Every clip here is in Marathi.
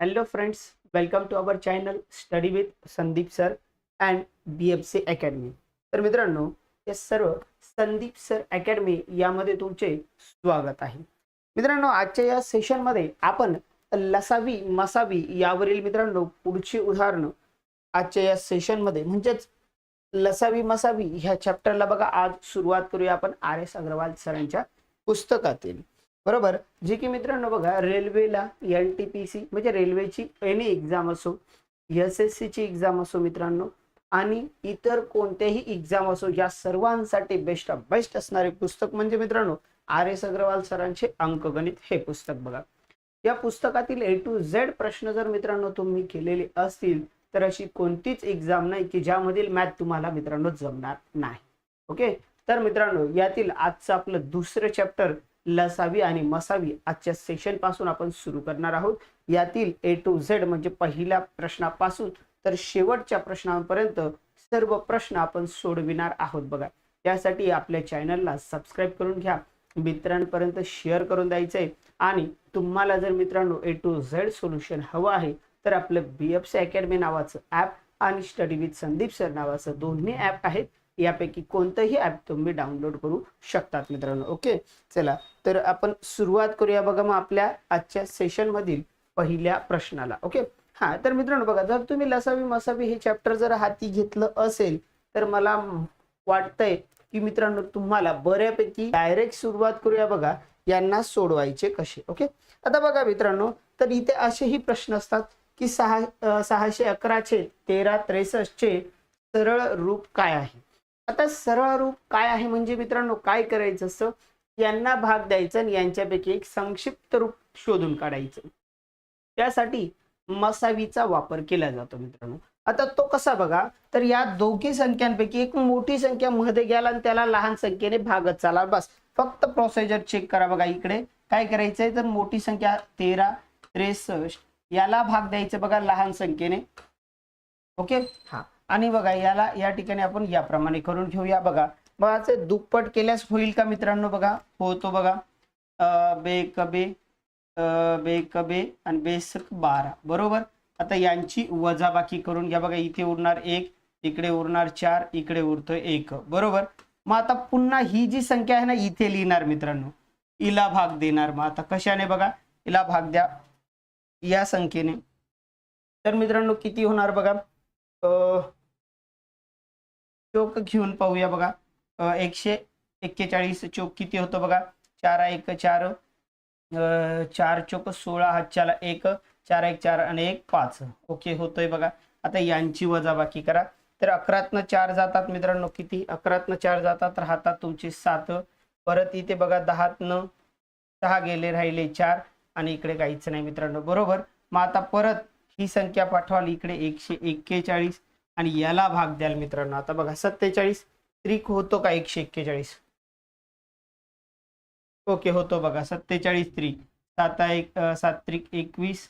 Hello friends welcome to our channel study with Sandeep sir and B F C academy तर मित्रांनो या सर्व संदीप सर अकॅडमी यामध्ये तुमचे स्वागत आहे. मित्रांनो आजच्या या सेशनमध्ये आपण लसावी मसावी यावरील मित्रांनो पुढची उदाहरणं आजच्या या सेशनमध्ये म्हणजेच लसावी मसावी ह्या चॅप्टरला बघा आज सुरुवात करूया आपण आर एस अग्रवाल सरांच्या पुस्तकातील. बरोबर? जे की मित्रांनो बघा रेल्वेला एन टी पी सी म्हणजे रेल्वेची एनी एक्झाम असो एस एस सीची एक्झाम असो मित्रांनो आणि इतर कोणत्याही एक्झाम असो या सर्वांसाठी बेस्ट ऑफ बेस्ट असणारे पुस्तक म्हणजे मित्रांनो आर एस अग्रवाल सरांचे अंकगणित हे पुस्तक बघा. या पुस्तकातील ए टू झेड प्रश्न जर मित्रांनो तुम्ही केलेले असतील तर अशी कोणतीच एक्झाम नाही की ज्यामधील मॅथ तुम्हाला मित्रांनो जमणार नाही. ओके तर मित्रांनो यातील आजचं आपलं दुसरं चॅप्टर लसावी आणि मसावी आजच्या सेशनपासून आपण सुरू करणार आहोत. यातील ए टू झेड म्हणजे पहिल्या प्रश्नापासून तर शेवटच्या प्रश्नांपर्यंत सर्व प्रश्न आपण सोडविणार आहोत बघा. त्यासाठी आपल्या चॅनलला सबस्क्राईब करून घ्या. मित्रांपर्यंत शेअर करून द्यायचंय. आणि तुम्हाला जर मित्रांनो ए टू झेड सोल्युशन हवं आहे तर आपलं बी एफ सी अकॅडमी नावाचं ॲप आणि स्टडी विथ संदीप सर नावाचं दोन्ही ॲप आहेत. यापैकी कोणतंही ॲप तुम्ही डाउनलोड करू शकतात मित्रांनो ओके चला तर आपण सुरुवात करूया बघा मग आपल्या आजच्या सेशनमधील पहिल्या प्रश्नाला ओके हा तर मित्रांनो बघा जर तुम्ही लसावी मसावी हे चॅप्टर जर हाती घेतलं असेल तर मला वाटतंय की मित्रांनो तुम्हाला बऱ्यापैकी डायरेक्ट सुरुवात करूया बघा यांना सोडवायचे कसे ओके आता बघा मित्रांनो तर इथे असेही प्रश्न असतात की सहा सहाशे अकराचे तेरा त्रेसष्टचे सरळ रूप काय आहे? आता सरळ रूप काय आहे? म्हणजे मित्रांनो काय करायचं असतं यांना भाग द्यायचं आणि यांच्यापैकी एक संक्षिप्त रूप शोधून काढायचं. त्यासाठी मसावीचा वापर केला जातो मित्रांनो. आता तो कसा बघा? तर या दोघी संख्यांपैकी एक मोठी संख्या मध्ये गेला आणि त्याला लहान संख्येने भागत चाला. बस फक्त प्रोसिजर चेक करा बघा इकडे. काय करायचंय? तर मोठी संख्या तेरा त्रेसष्ट याला भाग द्यायचं बघा लहान संख्येने. ओके हा. आणि बघा याला या ठिकाणी आपण याप्रमाणे करून घेऊया. बघा बघा दुप्पट केल्यास होईल का मित्रांनो? बघा होतो बघा. बे कबे बे कबे आणि बेसक बारा. बरोबर? आता यांची वजाबाकी करून घ्या. बघा इथे उरणार एक इकडे उरणार चार इकडे उरतोय एक. बरोबर? मग आता पुन्हा ही जी संख्या आहे ना इथे लिहिणार मित्रांनो. इला भाग देणार. मग आता कशाने बघा? इला भाग द्या. या संख्येने. तर मित्रांनो किती होणार बघा? चोक घेऊन पाहूया बघा. एकशे एक्केचाळीस चोक किती होतं बघा? चार एक चार. चार चोक सोळा हातच्याला एक. चार एक चार आणि एक पाच. ओके होतोय बघा. आता यांची वजाबाकी करा. तर अकरातनं चार जातात मित्रांनो किती? अकरातनं चार जातात राहतात तुमचे सात. परत इथे बघा दहातनं सहा गेले राहिले चार. आणि इकडे काहीच नाही मित्रांनो. बरोबर? मग आता परत ही संख्या पाठवाल. इकडे एकशे एक्केचाळीस. आणि याला भाग द्याल मित्रांनो. आता बघा सत्तेचाळीस. त्रिक होतो का एकशे एक्केचाळीस? ओके होतो बघा. सत्तेचाळीस त्रिक. साता एक सात त्रिक एकवीस.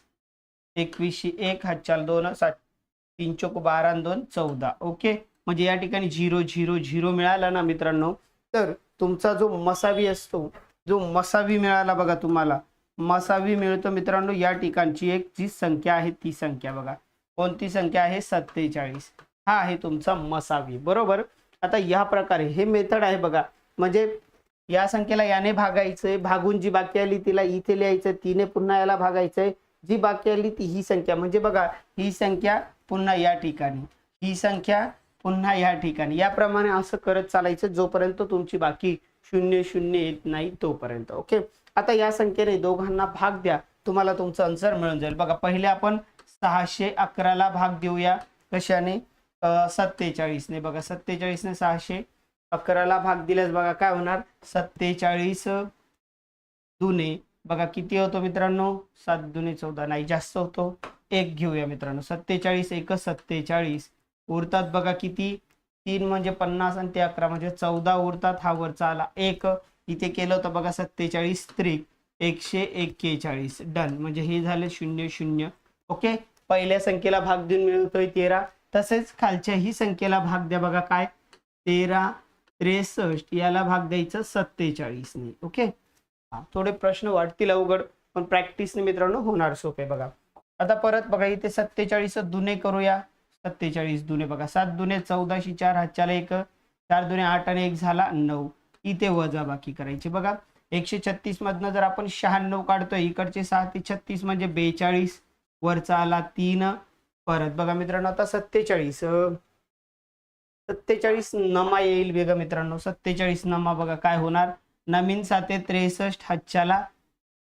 एकवीसशे एक हातचाल दोन सात तीन चोक बारा दोन चौदा. ओके? म्हणजे या ठिकाणी झिरो झिरो झिरो मिळाला ना मित्रांनो. तर तुमचा जो मसावी असतो जो मसावी मिळाला बघा तुम्हाला. मसावी मिळतो मित्रांनो या ठिकाणची एक जी संख्या आहे ती संख्या बघा. कोणती संख्या आहे? सत्तेचाळीस. हा आहे तुमचा मसावी. बरोबर? आता या प्रकारे हे मेथड आहे बघा. म्हणजे या संख्येला याने भागायचंय भागून जी बाकी आली तिला इथे लिहायचं तिने पुन्हा याला भागायचंय जी बाकी आली ती ही संख्या. म्हणजे बघा ही संख्या पुन्हा या ठिकाणी. ही संख्या पुन्हा या ठिकाणी. याप्रमाणे असं करत चालायचं जोपर्यंत तुमची बाकी शून्य शून्य येत नाही तोपर्यंत. ओके? आता या संख्येने दोघांना भाग द्या. तुम्हाला तुमचं आन्सर मिळून जाईल. बघा पहिले आपण सहाशे अकराला भाग देऊया. कशाने? सत्तेचाळीसने. बघा सत्तेचाळीसने सहाशे अकराला भाग दिल्यास बघा काय होणार? सत्तेचाळीस दुने. बघा किती होतो मित्रांनो? सात दुने चौदा. नाही जास्त होतो. एक घेऊया मित्रांनो. सत्तेचाळीस एक सत्तेचाळीस. उरतात बघा किती? तीन म्हणजे पन्नास आणि ते अकरा म्हणजे चौदा उरतात. हा वरचा आला एक. इथे केलं होतं बघा सत्तेचाळीस त्रिक. एकशे एक्केचाळीस. डन. म्हणजे हे झाले शून्य शून्य. ओके? पहिल्या संख्येला भाग देऊन मिळतोय तेरा. तसेच खालच्या ही संख्येला भाग द्या बघा काय? तेरा त्रेसष्ट याला भाग द्यायचं सत्तेचाळीसने. ओके? थोडे प्रश्न वाटतील अवघड पण प्रॅक्टिसने मित्रांनो होणार सोपे बघा. आता परत बघा इथे सत्तेचाळीस दुने करूया. सत्तेचाळीस दुने बघा सात दुने चौदाशी चार हातच्याला एक चार दुने आठ आणि एक झाला नऊ. इथे वजा बाकी करायची बघा. एकशे छत्तीस मधनं जर आपण शहाण्णव काढतोय इकडचे सहा ते छत्तीस म्हणजे बेचाळीस. वरचा आला तीन. परत बघा मित्रांनो आता सत्तेचाळीस. सत्तेचाळीस नमा येईल बघा मित्रांनो. सत्तेचाळीस नमा बघा काय होणार. नवीन साते त्रेसष्ट हातच्याला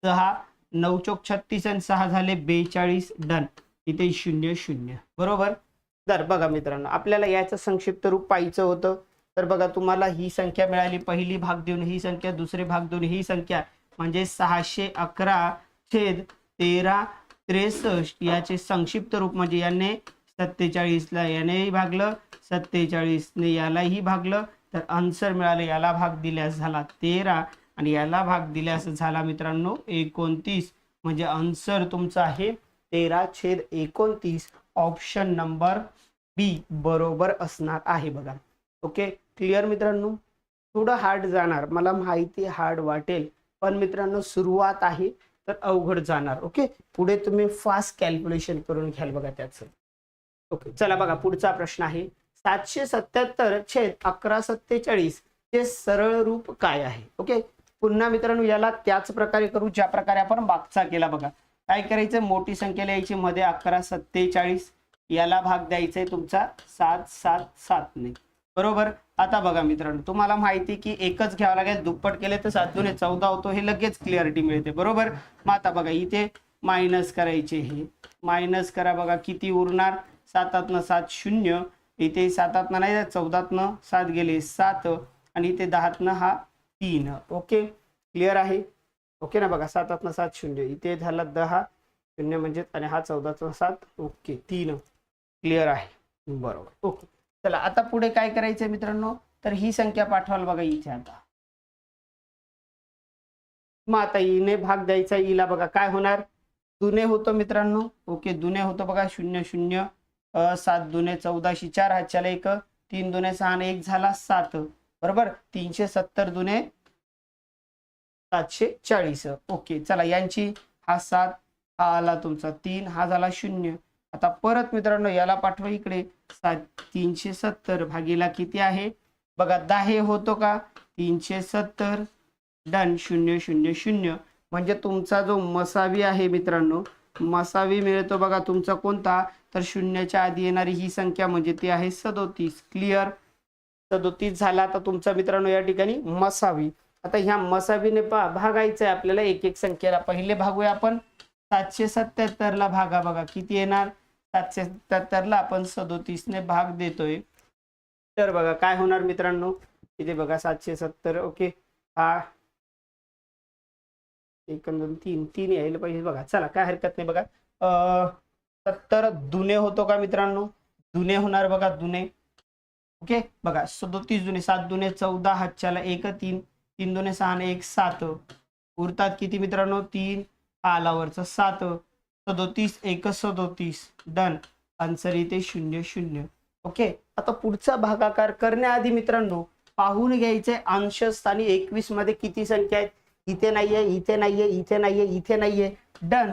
सहा नऊ चौक छत्तीस आणि सहा झाले बेचाळीस. डन. इथे शून्य शून्य. बरोबर? तर बघा मित्रांनो आपल्याला याचं संक्षिप्त रूप पाहायचं होतं. तर बघा तुम्हाला ही संख्या मिळाली. पहिली भाग देऊन ही संख्या दुसरे भाग देऊन ही संख्या. म्हणजे सहाशे अकरा छेद तेरा त्रेसष्ट याचे संक्षिप्त रूप म्हणजे याने सत्तेचाळीसला यानेही भागलं सत्तेचाळीसने यालाही भागलं. तर आन्सर मिळालं याला भाग दिल्यास झाला तेरा आणि याला भाग दिल्यास झाला मित्रांनो एकोणतीस. म्हणजे आन्सर तुमचा आहे तेरा छेद एकोणतीस ऑप्शन नंबर बी बरोबर असणार आहे बघा. ओके क्लिअर मित्रांनो? थोडं हार्ड जाणार मला माहिती हार्ड वाटेल. पण मित्रांनो सुरुवात आहे. तर अवघड जाणार. ओके पुढे तुम्ही फास्ट कॅल्क्युलेशन करून घ्याल बघा त्याचं. ओके चला बघा पुढचा प्रश्न आहे. सातशे सत्याहत्तर छेद अकरा सत्तेचाळीस हे सरळ रूप काय आहे? ओके पुन्हा मित्रांनो याला त्याच प्रकारे करू ज्या प्रकारे आपण मागचा केला बघा. काय करायचं? मोठी संख्या लिहायची मध्ये अकरा सत्तेचाळीस. याला भाग द्यायचा आहे तुमचा सात सात सातने बरोबर? आता बघा मित्रांनो तुम्हाला माहिती की एकच घ्यावं लागेल दुप्पट केले तर सात दोन चौदा होतो हे लगेच क्लिअरिटी मिळते बरोबर? मग आता बघा इथे मायनस करायचे हे. मायनस करा बघा किती उरणार? सातातनं सात शून्य इथे सातातनं नाही चौदातनं सात गेले सात आणि इथे दहातनं हा तीन. ओके क्लिअर आहे? ओके ना बघा सातातनं सात शून्य इथे झाला दहा शून्य म्हणजे आणि हा चौदाचा सात ओके तीन. क्लिअर आहे? बरोबर ओके चला आता पुढे काय करायचंय मित्रांनो? तर ही संख्या पाठवाल बघा इथे आता. मग आता ईने भाग द्यायचा ईला बघा काय होणार? दुने होतो मित्रांनो. ओके दुने होतो बघा शून्य शून्य सात दुने चौदाशे चार हातच्याला एक तीन दुने सहा आणि एक झाला सात. बरोबर? तीनशे सत्तर दुने सातशे चाळीस. ओके चला यांची हा सात हा आला तुमचा तीन हा झाला शून्य. आता परत मित्रांनो याला पाठवा इकडे. सात तीनशे सत्तर भागीला किती आहे? बघा दहा होतो का? तीनशे सत्तर. डन शून्य शून्य शून्य. म्हणजे तुमचा जो मसावी आहे मित्रांनो मसावी मिळतो बघा तुमचा कोणता? तर शून्याच्या आधी येणारी ही संख्या म्हणजे ती आहे सदोतीस. क्लिअर सदोतीस झाला तर तुमचा मित्रांनो या ठिकाणी मसावी. आता ह्या मसावीने पा भागायचं आहे आपल्याला एक एक संख्येला. पहिले भागूया आपण. सातशे सत्याहत्तर ला भागा बघा किती येणार? सातशे सत्याहत्तरला आपण सदोतीसने भाग देतोय. तर बघा काय होणार मित्रांनो? इथे बघा सातशे सत्तर ओके. हा. एक दोन तीन तीन यायला पाहिजे. बघा चला काय हरकत नाही बघा. सत्तर दुने होतो का मित्रांनो? दुने होणार बघा दुने ओके बघा सदोतीस दुने सात दुने चौदा हातच्याला एक तीन. तीन दुने सहा एक सात. उरतात किती मित्रांनो? तीन. आलावरचं सात. सदोतीस एक सदोतीस. डन आन्सर इथे शून्य शून्य. ओके आता पुढचा भागाकार करण्याआधी मित्रांनो पाहून घ्यायचे अंशस्थानी एकवीसमध्ये किती संख्या आहेत? इथे नाहीये इथे नाहीये इथे नाहीये इथे नाहीये. डन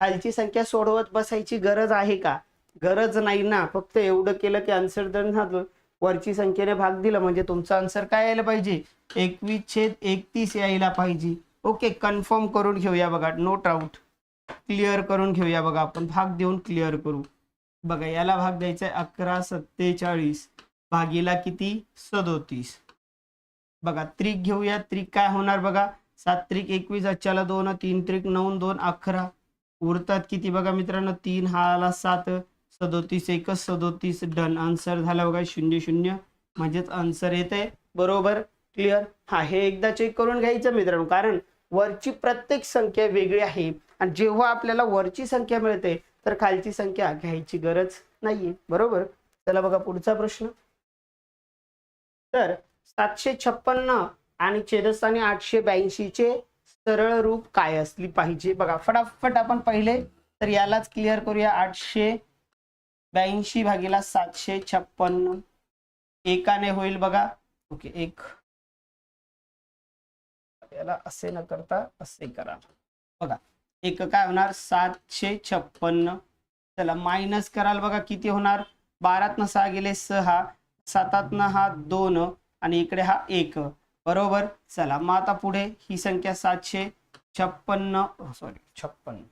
खालची संख्या सोडवत बसायची गरज आहे का? गरज नाही ना. फक्त एवढं केलं की आन्सर डन झालं. वरची संख्येने भाग दिला म्हणजे तुमचा आन्सर काय यायला पाहिजे? एकवीस छेद एकतीस यायला पाहिजे. ओके कन्फर्म करून घेऊया बघा. नो डाऊट क्लिअर करून घेऊया बघा आपण भाग देऊन क्लिअर करू. बघा याला भाग द्यायचा आहे अकरा सत्तेचाळीस भागीला किती? सदोतीस. बघा त्रिक घेऊया त्रिक काय होणार बघा? सात त्रिक एकवीस अच्च्याला दोन तीन त्रिक नऊ दोन अकरा. उरतात किती बघा मित्रांनो? तीन हा आला सात. सदोतीस एकच सदोतीस डन. आन्सर झाला बघा शून्य शून्य. म्हणजेच आन्सर येते बरोबर? क्लिअर? हा हे एकदा चेक करून घ्यायचं मित्रांनो कारण वरची प्रत्येक संख्या वेगळी आहे. आणि जेव्हा आपल्याला वरची संख्या मिळते तर खालची संख्या घ्यायची गरज नाहीये. बरोबर? चला बघा पुढचा प्रश्न. तर सातशे छप्पन्न आणि छेदस्थानी आठशे ब्याऐंशी चे सरळ रूप काय असली पाहिजे? बघा फटाफट आपण पहिले तर यालाच क्लिअर करूया. आठशे ब्याऐंशी भागीला सातशे छप्पन्न. एकाने होईल बघा. ओके एक. याला असे न करता असे करा. बघा. एक काय होणार? सातशे छप्पन्न. चला मायनस कराल बघा किती होणार? बारातनं सहा गेले सहा. सातातनं हा दोन आणि इकडे हा एक. बरोबर? चला मग आता पुढे ही संख्या सातशे छप्पन्न. Oh, सॉरी छप्पन्न.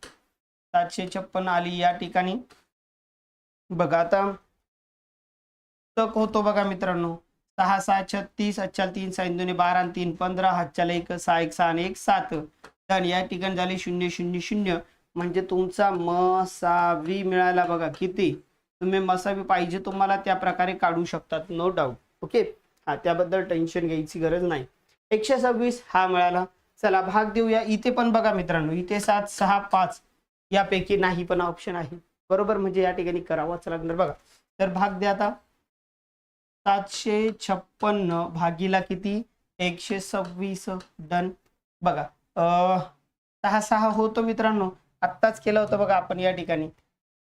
सातशे छप्पन्न आली या ठिकाणी. बघा आता. तक होतो बघा मित्रांनो. सहा सहा छत्तीस अच्छा तीन साईन दोन्ही बारा तीन पंधरा. हातच्याला एक सहा एक सहा आणि एक सात. तर या ठिकाणी झाले शून्य शून्य शून्य. म्हणजे तुमचा मसावी मिळाला बघा किती? तुम्ही मसावी पाहिजे तुम्हाला त्या प्रकारे काढू शकतात नो डाऊट ओके हा त्याबद्दल टेन्शन घ्यायची गरज नाही. एकशे सव्वीस हा मिळाला. चला भाग देऊया. इथे पण बघा मित्रांनो इथे सात सहा पाच यापैकी नाही पण ऑप्शन आहे. बरोबर? म्हणजे या ठिकाणी करावाच लागणार बघा. तर भाग द्या आता. सातशे छप्पन्न भागीला किती? एकशे सव्वीस. डन बघा. सहा सहा होतो मित्रांनो. आत्ताच केलं होतं बघा आपण या ठिकाणी.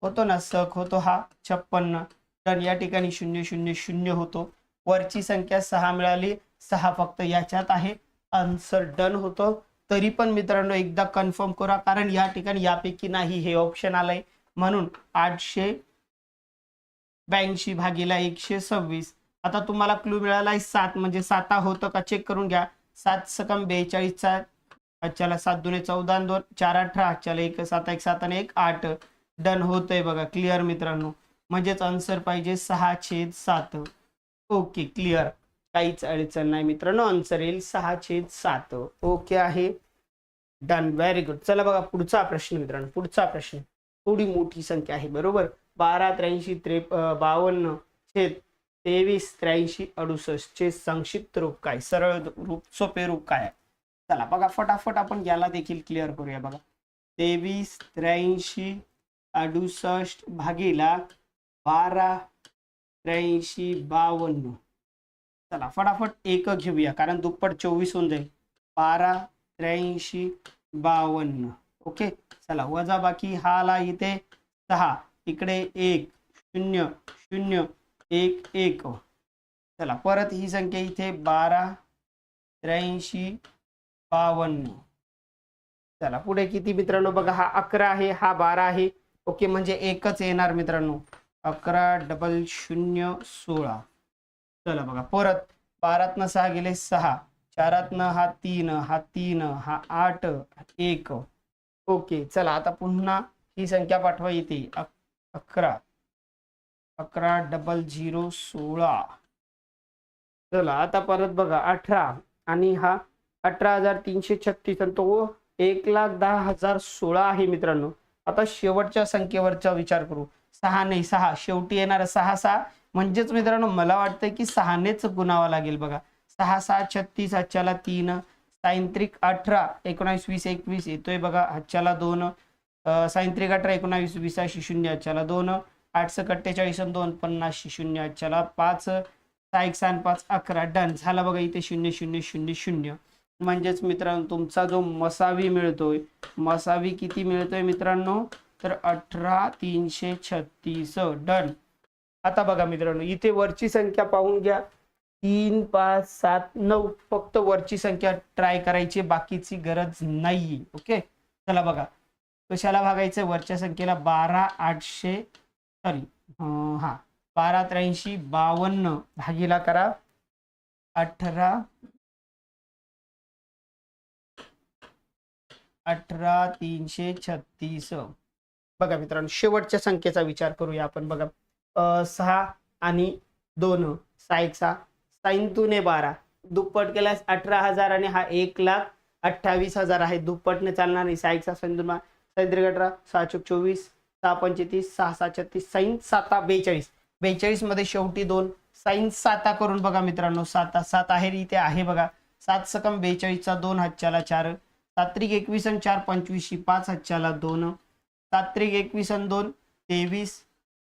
होतो ना सख होतो हा छप्पन्न. डन या ठिकाणी शून्य शून्य शून्य होतो. वरची संख्या सहा मिळाली. सहा फक्त याच्यात आहे. आन्सर डन होतो. तरी पण मित्रांनो एकदा कन्फर्म करा कारण या ठिकाणी यापैकी नाही हे ऑप्शन आलंय. म्हणून आठशे ब्याऐंशी भागीला एकशे सव्वीस. आता तुम्हाला क्लू मिळाला आहे सात म्हणजे साता होतं का? चेक करून घ्या. सात सकम बेचाळीसचा आजच्याला सात दोन चौदा दोन चार अठरा आजच्याला एक सात एक सात आणि एक आठ. डन होतंय बघा क्लिअर मित्रांनो. म्हणजेच आन्सर पाहिजे सहा छेद सात. ओके क्लिअर काहीच अडचण नाही मित्रांनो आन्सर येईल सहा छेद सात. ओके आहे. डन व्हेरी गुड चला बघा पुढचा प्रश्न मित्रांनो पुढचा प्रश्न. थोडी मोठी संख्या आहे बरोबर? बारा त्र्याऐंशी त्रे बावन्न छेद तेवीस त्र्याऐंशी अडुसष्ट. चे संक्षिप्त रूप काय? सरळ रूप सोपे रूप काय? आहे चला बघा फटाफट आपण याला देखील क्लिअर करूया बघा. तेवीस त्र्याऐंशी अडुसष्ट भागीला बारा त्र्याऐंशी बावन्न. चला फटाफट एक घेऊया कारण दुप्पट चोवीस होऊन जाईल. बारा त्र्याऐंशी बावन्न. ओके? चला वजा बाकी हा आला इथे सहा. इकडे एक शून्य शून्य एक एक. चला परत ही संख्या इथे बारा त्र्याऐंशी बावन्न. चला पुढे किती मित्रांनो? बघा हा अकरा आहे हा बारा आहे. ओके म्हणजे एकच येणार मित्रांनो. अकरा डबल शून्य सोळा. चला बघा परत. बारातनं सहा गेले सहा. चारातनं हा तीन हा तीन हा आठ एक. ओके चला आता पुन्हा ही संख्या पाठवा येते अक- अकरा. अकरा डबल झिरो सोळा. चला आता परत बघा अठरा. आणि हा अठरा हजार तीनशे छत्तीस आणि तो एक लाख दहा हजार सोळा आहे मित्रांनो. आता शेवटच्या संख्येवरचा विचार करू. सहा नाही सहा. शेवटी येणार सहा सहा. म्हणजेच मित्रांनो मला वाटतंय की सहानेच गुणावा लागेल बघा. सहा सहा छत्तीस हच्च्याला तीन. सायंत्रिक अठरा एकोणावीस वीस एकवीस. येतोय बघा हच्च्याला दोन. सायंत्रिक अठरा एकोणावीस वीसाशे शून्य हच्च्याला दोन. आठशे अठ्ठेचाळीस दोन पन्नासशे शून्य हच्च्याला पाच. सहा एक सहा पाच अकरा. डन. झाला बघा इथे शून्य शून्य शून्य शून्य. म्हणजेच मित्रांनो तुमचा जो मसावी मिळतोय मसावी किती मिळतोय मित्रांनो? तर अठरा तीनशे छत्तीस. डन आता बघा मित्रांनो इथे वरची संख्या पाहून घ्या. तीन पाच सात नऊ. फक्त वरची संख्या ट्राय करायची बाकीची गरज नाही ओके चला बघा. कशाला भागायचं? वरच्या संख्येला बारा आठशे सॉरी हा. बारा त्र्याऐंशी बावन्न भागीला करा. अठरा अठरा तीनशे छत्तीस. बघा मित्रांनो शेवटच्या संख्येचा विचार करूया आपण. बघा सहा आणि दोन सहा एक सहा. साईन तुने बारा. दुप्पट केल्यास अठरा हजार आणि हा एक लाख अठ्ठावीस हजार आहे. दुप्पटने चालणार नाही. सहा एक सहा साईन दोन साईन अठरा. सहा चौक चोवीस. सहा पंचेतीस. सहा सहा छत्तीस. साईन साता बेचाळीस. बेचाळीसमध्ये शेवटी दोन. साईन साता करून बघा मित्रांनो साता सात आहे इथे आहे बघा. सात सकम बेचाळीसचा दोन हातच्याला चार. सात्रिक एकवीस आणि चार पंचवीसशी पाच हातच्याला दोन. सात्रिक एकवीस आणि दोन तेवीस.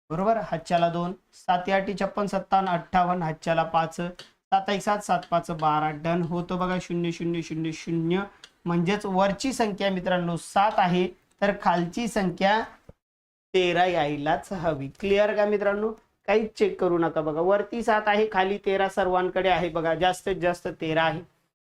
बरोबर? हातच्याला दोन. सात आठी छप्पन सत्तावन्न अठ्ठावन्न हातच्याला पाच. सात एक सात सात पाच बारा. डन होतो बघा शून्य शून्य शून्य शून्य. म्हणजेच वरची संख्या मित्रांनो सात आहे तर खालची संख्या तेरा यायलाच हवी. क्लिअर का मित्रांनो? काहीच चेक करू नका बघा. वरती सात आहे खाली तेरा सर्वांकडे आहे बघा. जास्तीत जास्त तेरा आहे.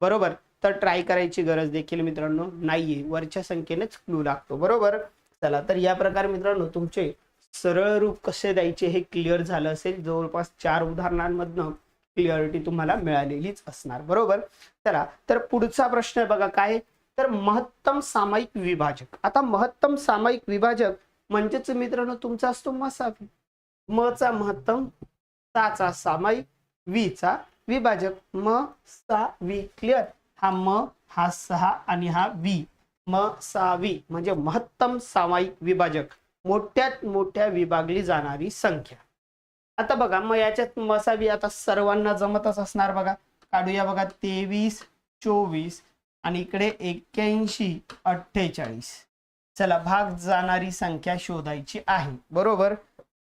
बरोबर? तर ट्राय करायची गरज देखील मित्रांनो नाहीये. वरच्या संख्येनेच क्लू लागतो. बरोबर? चला तर या प्रकारे मित्रांनो तुमचे सरळ रूप कसे द्यायचे हे क्लिअर झालं असेल. जवळपास चार उदाहरणांमधनं क्लिअरिटी तुम्हाला मिळालेलीच असणार. बरोबर? चला तर पुढचा प्रश्न बघा काय? तर महत्तम सामायिक विभाजक. आता महत्तम सामायिक विभाजक म्हणजेच मित्रांनो तुमचा असतो मसावी मचा महत्तम साचा सामायिक वीचा विभाजक. म सा वी. क्लिअर हा म हा सहा आणि हा वी. म सा वी. म्हणजे महत्तम सामायिक विभाजक. मोठ्यात मोठ्या विभागली जाणारी संख्या. आता बघा मग याच्यात मसावी आता सर्वांना जमतच असणार बघा. काढूया बघा तेवीस चोवीस आणि इकडे एक्क्याऐंशी अठ्ठेचाळीस. चला भाग जाणारी संख्या शोधायची आहे. बरोबर?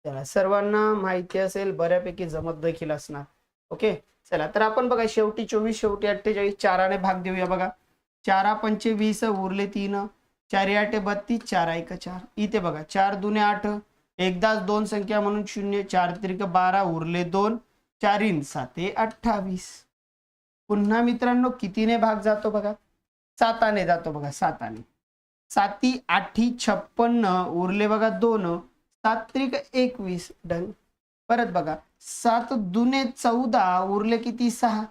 चला सर्वांना माहिती असेल बऱ्यापैकी जमत देखील असणार. ओके? चला तर आपण बघा शेवटी चोवीस शेवटी अठ्ठेचाळीस चाराने भाग देऊया बघा. चारा पंचे वीस उरले तीन. चार आठे बत्तीस चार एक चार. इथे बघा चार दुने आठ. एकदाच दोन संख्या म्हणून शून्य चार त्रिक बारा उरले दोन. चारीन साते अठ्ठावीस. पुन्हा मित्रांनो कितीने भाग जातो बघा? साताने जातो बघा साताने. साती आठी छप्पन्न उरले बघा दोन. सात त्रिक एकवीस. डन. परत बघा. सात दुने चौदा उरले किती? सहा.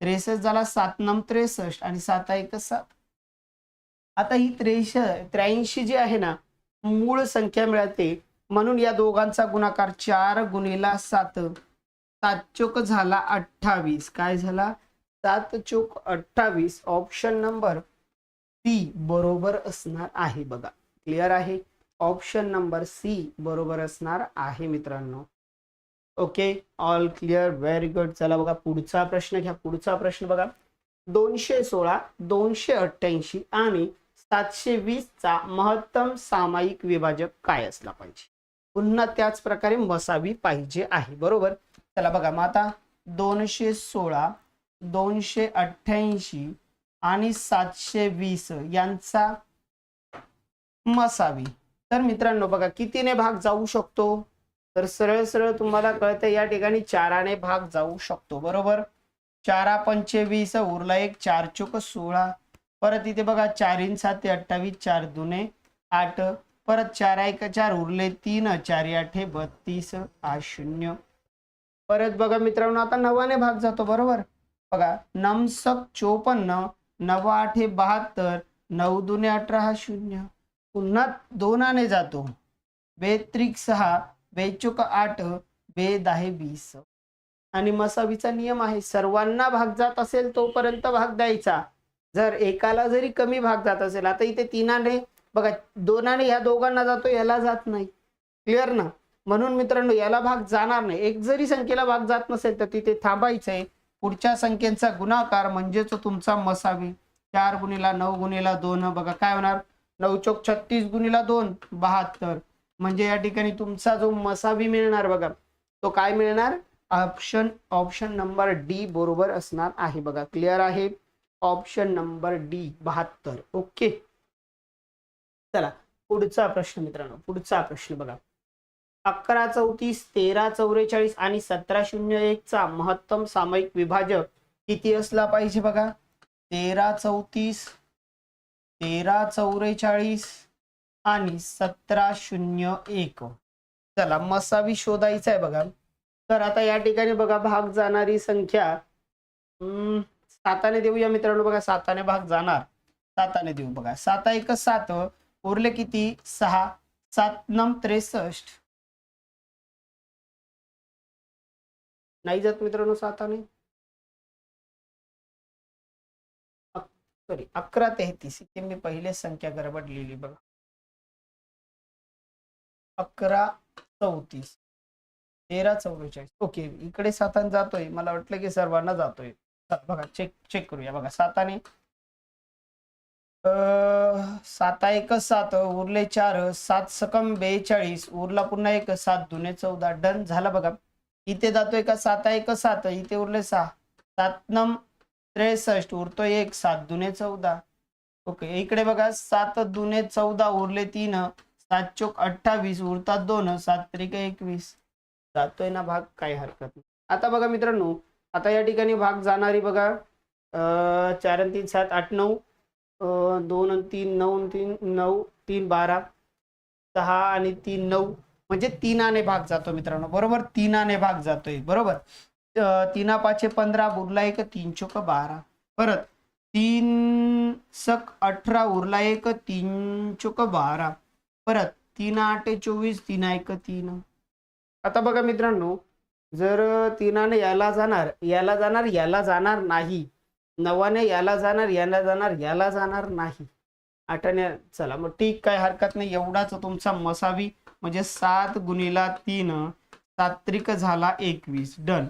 त्रेसष्ट झाला सात नम त्रेसष्ट आणि सात एक सात. आता ही त्रेश त्र्याऐंशी जी आहे ना मूळ संख्या मिळते. म्हणून या दोघांचा गुणाकार चार गुणिला सात. सात चोक झाला अठ्ठावीस. काय झाला? सात चोक अठ्ठावीस. ऑप्शन नंबर सी बरोबर असणार आहे बघा. क्लिअर आहे? ऑप्शन नंबर सी बरोबर असणार आहे मित्रांनो. Okay all clear very good चला बघा पुढचा प्रश्न घ्या. पुढचा प्रश्न बघा. दोनशे सोळा दोनशे अठ्ठ्याऐंशी आणि सातशे वीस चा महत्तम सामायिक विभाजक काय असला पाहिजे? पुन्हा त्याच प्रकारे मसावी पाहिजे आहे. बरोबर? चला बघा मग आता दोनशे सोळा दोनशे अठ्ठ्याऐंशी आणि सातशे वीस यांचा मसावी. तर मित्रांनो बघा कितीने भाग जाऊ शकतो? तर सरळ सरळ तुम्हाला कळतं या ठिकाणी चाराने भाग जाऊ शकतो बरोबर? चारा पंचवीस उरला एक चार चोक सोळा. परत इथे बघा चारीन साते अठ्ठावीस चार दुने आठ. परत चार एक चार उरले तीन चार आठे बत्तीस आठ शून्य. परत बघा मित्रांनो आता नवाने भाग जातो बरोबर? बघा नमसक चोपन्न नव आठे बहात्तर नऊ दुने अठरा हा शून्य. पुन्हा दोनाने जातो. बेत्रिक सहा बेचुक आठ बे आहे वीस आणि मसावीचा नियम आहे सर्वांना भाग जात असेल तोपर्यंत भाग द्यायचा. जर एकाला जरी कमी भाग जात असेल आता इथे तिनाने बघा दोनाने ह्या दोघांना जातो याला जात नाही. क्लिअर ना? म्हणून मित्रांनो याला भाग जाणार नाही. एक जरी संख्येला भाग जात नसेल तर तिथे थांबायचंय. पुढच्या संख्येचा गुणाकार म्हणजेच तुमचा मसावी. चार गुणीला नऊ गुणीला दोन बघा काय होणार? नऊ चौक छत्तीस गुणीला दोन बहात्तर. म्हणजे या ठिकाणी तुमचा जो मसावी मिळणार बघा तो काय मिळणार? ऑप्शन ऑप्शन नंबर डी बरोबर असणार आहे बघा. क्लिअर आहे? ऑप्शन नंबर डी बहात्तर. ओके? चला पुढचा प्रश्न मित्रांनो पुढचा प्रश्न बघा. अकरा चौतीस तेरा चौवेचाळीस आणि सतरा शून्य एक चा महत्तम सामायिक विभाजक किती असला पाहिजे बघा? तेरा चौतीस तेरा चौवेचाळीस आणि सतरा शून्य एक. चला मसावी शोधायचा आहे बघा. तर आता या ठिकाणी बघा भाग जाणारी संख्या हम्म, साताने देऊया मित्रांनो बघा साताने भाग जाणार. साताने देऊ बघा. साता एक सात उरले किती? सहा. सात नम त्रेसष्ट. नाही जात मित्रांनो साताने. सॉरी अकरा तेहतीस. इथे मी पहिले संख्या गडबड लिहिली बघा. अकरा चौतीस. तेरा चौवेचाळीस ओके इकडे सातान जातोय. मला वाटलं की सर्वांना जातोय. बघा चेक चेक करूया. बघा साताने अं, साता एक सात. उरले चार. सात सकम बेचाळीस. उरला पुन्हा एक. सात दुने चौदा. डन झाला बघा. इथे जातोय का? साता एक सात. इथे उरले सहा. सात नम त्रेसष्ट. उरतोय एक. सात दुने चौदा. ओके इकडे बघा. सात दुने चौदा. उरले तीन. सात चोक अठ्ठावीस उरतात दोन सात त्रिक एकवीस. जातोय ना भाग काही हरकत नाही. आता बघा मित्रांनो आता या ठिकाणी भाग जाणारी बघा चार आणि तीन सात आठ नऊ दोन आणि तीन नऊ तीन नऊ तीन बारा सहा आणि तीन नऊ. म्हणजे तीनाने भाग जातो मित्रांनो बरोबर? तीनाने भाग जातोय बरोबर? तीना पाचशे पंधरा उरला एक तीन चोक बारा. परत तीन सक अठरा उरला एक तीन चोक बारा. परत तीन आठ चोवीस तीन एक तीन. आता बघा मित्रांनो जर तीनाने याला जाणार याला जाणार याला जाणार नाही. नवाने याला जाणार याला जाणार याला जाणार नाही. आठाने चला मग ठीक काय हरकत नाही. एवढाच तुमचा मसावी म्हणजे सात गुणीला तीन सात्रिक झाला एकवीस. डन.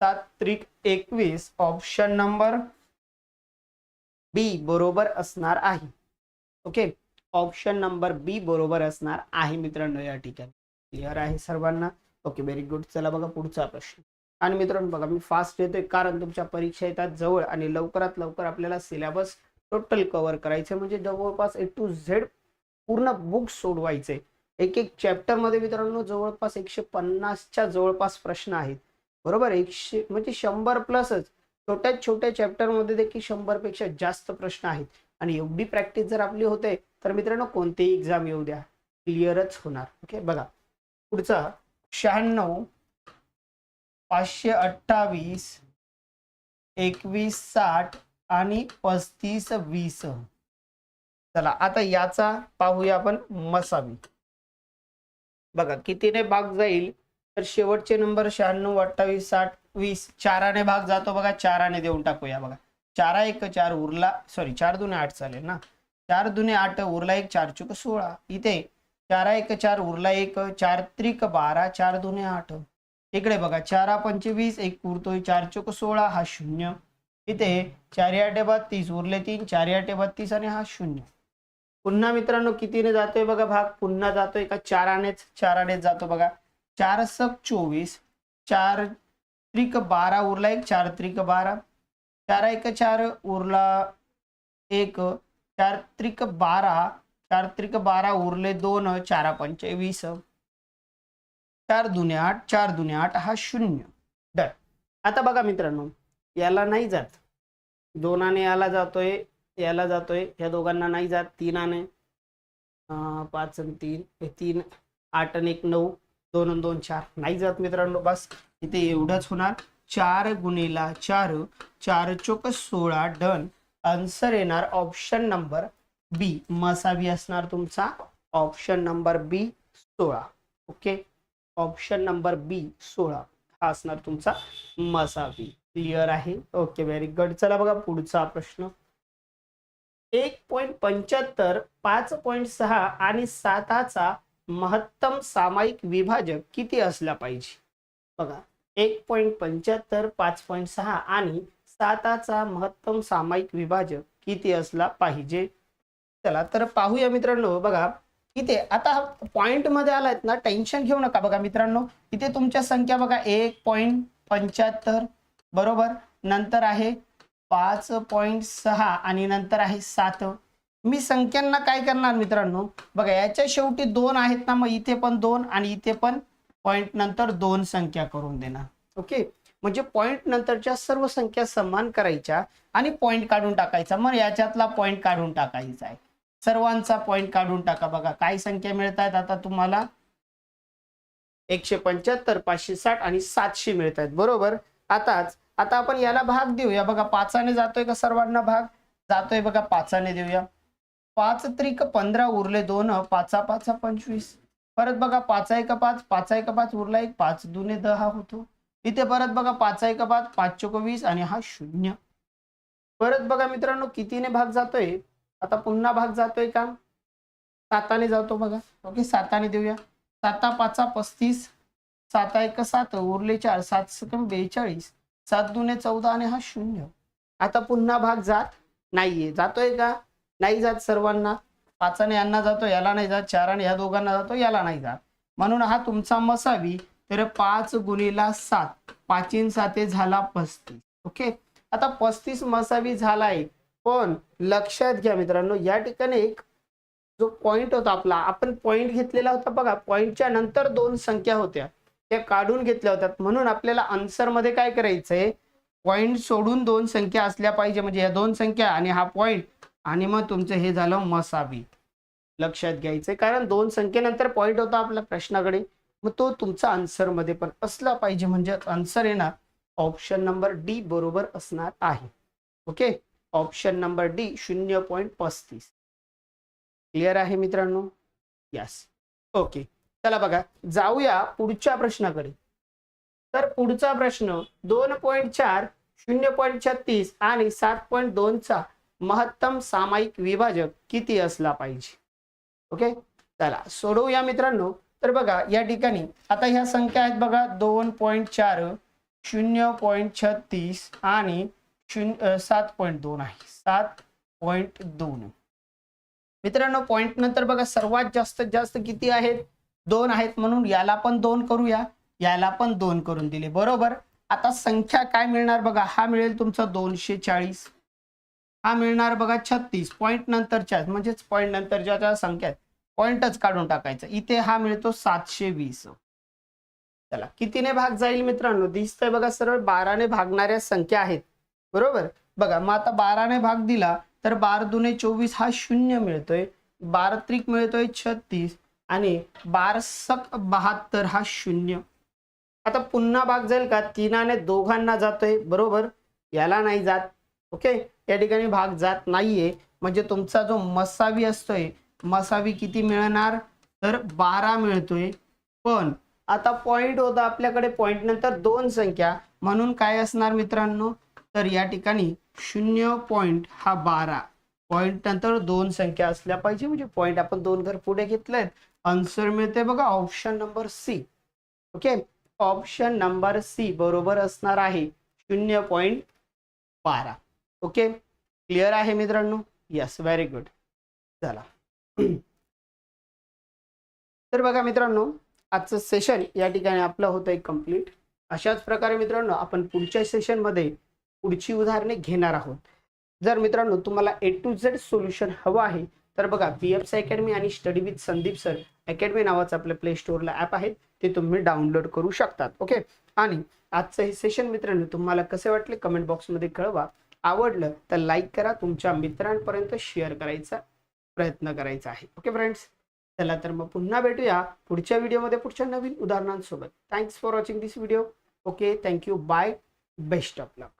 सात्रिक एकवीस ऑप्शन नंबर बी बरोबर असणार आहे. ओके? ऑप्शन नंबर बी बरोबर असणार आहे मित्रांनो या ठिकाणी. क्लिअर आहे सर्वांना? ओके व्हेरी गुड चला बघा पुढचा प्रश्न. आणि मित्रांनो बघा मी फास्ट येतोय कारण तुमच्या परीक्षा येतात जवळ आणि लवकरात लवकर आपल्याला सिलेबस टोटल कव्हर करायचं म्हणजे जवळपास ए टू झेड पूर्ण बुक सोडवायचे एक एक चॅप्टरमध्ये मित्रांनो जवळपास एकशे पन्नासच्या जवळपास प्रश्न आहेत. बरोबर? एकशे म्हणजे शंभर प्लसच छोट्या छोट्या चॅप्टरमध्ये देखील शंभरपेक्षा जास्त प्रश्न आहेत. आणि एवढी प्रॅक्टिस जर आपली होते तर मित्रांनो कोणतेही एक्झाम येऊ द्या. क्लिअरच होणार. ओके बघा. पुढचा. शहाण्णव पाचशे अठ्ठावीस एकवीस साठ आणि पस्तीस वीस. चला आता याचा पाहूया आपण मसावी. बघा कितीने भाग जाईल? तर शेवटचे नंबर शहाण्णव अठ्ठावीस साठ वीस. चाराने भाग जातो बघा. चाराने देऊन टाकूया बघा. चारा एक चार उरला. सॉरी चार दोन आठ चालेल ना? चार दुने आठ उरला एक चार चुक सोळा. इथे चारा एक चार उरला एक चार त्रिक बारा चार दुने आठ. इकडे बघा चारा पंचवीस एक उरतोय चार चुक सोळा हा शून्य. इथे चार आठ बत्तीस उरले तीन चार आठ बत्तीस आणि हा शून्य. पुन्हा मित्रांनो कितीने जातोय बघा भाग? पुन्हा जातोय का? चारानेच चारानेच जातो बघा. चार सक चोवीस चार त्रिक बारा उरला एक चार त्रिक बारा. चार एक चार उरला एक चार त्रिक बारा चार त्रिक बारा उरले दोन चारा पंचवीस चार दुने आठ चार दुने आठ हा शून्य. डन. आता बघा मित्रांनो याला नाही जात. दोनाने याला जातोय याला जातोय या दोघांना नाही जात तीनाने. अं, पाच आणि तीन तीन आठ आणि एक नऊ दोन आणि दोन चार. नाही जात मित्रांनो बस. इथे एवढंच होणार. चार गुणेला चार चार चोक सोळा डन. आन्सर येणार ऑप्शन नंबर बी. मसावी असणार तुमचा. ऑप्शन नंबर बी सोळा. ओके? ऑप्शन नंबर बी सोळा. हा असणार तुमचा मसावी. क्लिअर आहे? ओके व्हेरी गुड चला बघा पुढचा प्रश्न. एक पॉईंट पंच्याहत्तर पाच पॉईंट सहा आणि साताचा महत्तम सामायिक विभाजक किती असला पाहिजे? बघा एक पॉईंट पंच्याहत्तर पाच पॉईंट सहा आणि साताचा महत्तम सामायिक विभाजक किती असला पाहिजे? चला तर पाहूया मित्रांनो बघा इथे आता पॉइंटमध्ये आलायत ना टेन्शन घेऊ नका बघा मित्रांनो. इथे तुमच्या संख्या बघा एक पॉईंट पंच्याहत्तर बरोबर? नंतर आहे पाच पॉईंट सहा आणि नंतर आहे सात. मी संख्यांना काय करणार मित्रांनो? बघा याच्या शेवटी दोन आहेत ना मग इथे पण दोन आणि इथे पण पॉईंट नंतर दोन संख्या करून देणार. ओके? म्हणजे पॉईंट नंतरच्या सर्व संख्या समान करायच्या आणि पॉईंट काढून टाकायचा. मग याच्यातला पॉईंट काढून टाकायचा आहे. सर्वांचा पॉईंट काढून टाका. बघा काय संख्या मिळत आहेत आता तुम्हाला? एकशे पंच्याहत्तर पाचशे साठ आणि सातशे मिळत आहेत बरोबर? आताच आता आपण याला भाग देऊया. बघा पाचाने जातोय का सर्वांना भाग? जातोय बघा पाचाने देऊया. पाच त्रिक पंधरा उरले दोन पाचा पाचा पंचवीस. परत बघा पाच एक पाच पाच एक पाच उरला एक पाच. दुने दहा होतो. इथे परत बघा पाच एक पाच? पाच चोक वीस आणि हा शून्य. परत बघा मित्रांनो कितीने भाग जातोय? आता पुन्हा भाग जातोय का? साताने जातो बघा. ओके साताने देऊया. साता पाचा पस्तीस साता एक सात? उरले चार सात सकम बेचाळीस सात दुने चौदा आणि हा शून्य. आता पुन्हा भाग जात नाहीये. जातोय का? नाही जात सर्वांना. पाचाने यांना जातो याला नाही जात. चाराने या दोघांना जातो याला नाही जात. म्हणून हा तुमचा मसावी. तर पाच गुणिला सात. पाचीन साते झाला पस्तीस. ओके? आता पस्तीस मसावी झालाय. पण लक्षात घ्या मित्रांनो या ठिकाणी एक जो पॉइंट होता आपला आपण पॉइंट घेतलेला होता बघा. पॉइंटच्या नंतर दोन संख्या होत्या. त्या काढून घेतल्या होत्या. म्हणून आपल्याला आन्सरमध्ये काय करायचंय? पॉइंट सोडून दोन संख्या असल्या पाहिजे. म्हणजे या दोन संख्या आणि हा पॉइंट आणि मग तुमचं हे झालं मसावी. लक्षात घ्यायचंय. कारण दोन संख्येनंतर पॉइंट होता आपल्या प्रश्नाकडे. मग तो तुमचा आन्सरमध्ये पण असला पाहिजे. म्हणजे आन्सर येणार ऑप्शन नंबर डी बरोबर असणार आहे. ओके ऑप्शन नंबर डी शून्य पॉईंट पस्तीस. क्लिअर आहे मित्रांनो? यस ओके चला बघा. जाऊया पुढच्या प्रश्नाकडे. तर पुढचा प्रश्न दोन पॉईंट चार शून्य पॉईंट छत्तीस आणि सात पॉईंट दोनचा महत्तम सामायिक विभाजक किती असला पाहिजे? ओके चला. सोडवूया मित्रांनो. तर बघा या ठिकाणी आता ह्या संख्या आहेत बघा दोन पॉईंट चार शून्य पॉईंट छत्तीस आणि शून्य सात पॉईंट दोन आहे. सात पॉईंट दोन. मित्रांनो पॉईंट नंतर बघा सर्वात जास्त जास्त किती आहेत? दोन आहेत म्हणून याला पण दोन करूया. याला पण दोन करून दिले. बरोबर? आता संख्या काय मिळणार बघा? हा मिळेल तुमचा दोनशे चाळीस. हा मिळणार बघा छत्तीस. पॉईंट नंतरच्या म्हणजेच पॉईंट नंतरच्या ज्या संख्या आहेत पॉईंटच काढून टाकायचं. इथे हा मिळतो सातशे वीस. चला कितीने भाग जाईल मित्रांनो? दिसतंय बघा सरळ बाराने भागणाऱ्या संख्या आहेत. बरोबर? बघा मग आता बाराने भाग दिला तर बार दुने चोवीस हा शून्य मिळतोय. बार त्रिक मिळतोय छत्तीस आणि बार सक बहात्तर हा शून्य. आता पुन्हा भाग जाईल का? तीनाने दोघांना जातोय. बरोबर? याला नाही जात. ओके? या ठिकाणी भाग जात नाहीये. म्हणजे तुमचा जो मसावी असतोय मसावी किती मिळणार? तर बारा मिळतोय. पण आता पॉइंट होता आपल्याकडे पॉइंट नंतर दोन संख्या. म्हणून काय असणार मित्रांनो? तर या ठिकाणी शून्य पॉइंट हा बारा. पॉइंट नंतर दोन संख्या असल्या पाहिजे. म्हणजे पॉइंट आपण दोन घर पुढे घेतलेत आन्सर मिळते बघा. Option number C okay option number C बरोबर असणार आहे शून्य पॉइंट बारा. ओके क्लिअर आहे मित्रांनो? यस व्हेरी गुड चला. तर बघा मित्रांनो आजचं सेशन या ठिकाणी आपलं होतं एक कंप्लीट अशाच प्रकारे मित्रांनो आपण पुढच्या सेशनमध्ये पुढची उदाहरणे घेणार आहोत. जर मित्रांनो तुम्हाला ए टू झेड सोल्युशन हवं आहे तर बघा बी एफ सी अकॅडमी आणि study with Sandeep sir academy नावाचं आपल्या प्ले स्टोअरला ॲप आहे ते तुम्ही डाउनलोड करू शकतात ओके आणि आजचं हे सेशन मित्रांनो तुम्हाला कसे वाटले? कमेंट बॉक्समध्ये कळवा. आवडलं तर लाईक करा. तुमच्या मित्रांपर्यंत शेअर करायचा प्रयत्न करायचा आहे. ओके फ्रेंड्स चला तर मग पुन्हा भेटूया पुढच्या व्हिडिओमध्ये पुढच्या नवीन उदाहरणांसोबत. Thanks for watching this video okay thank you bye best of luck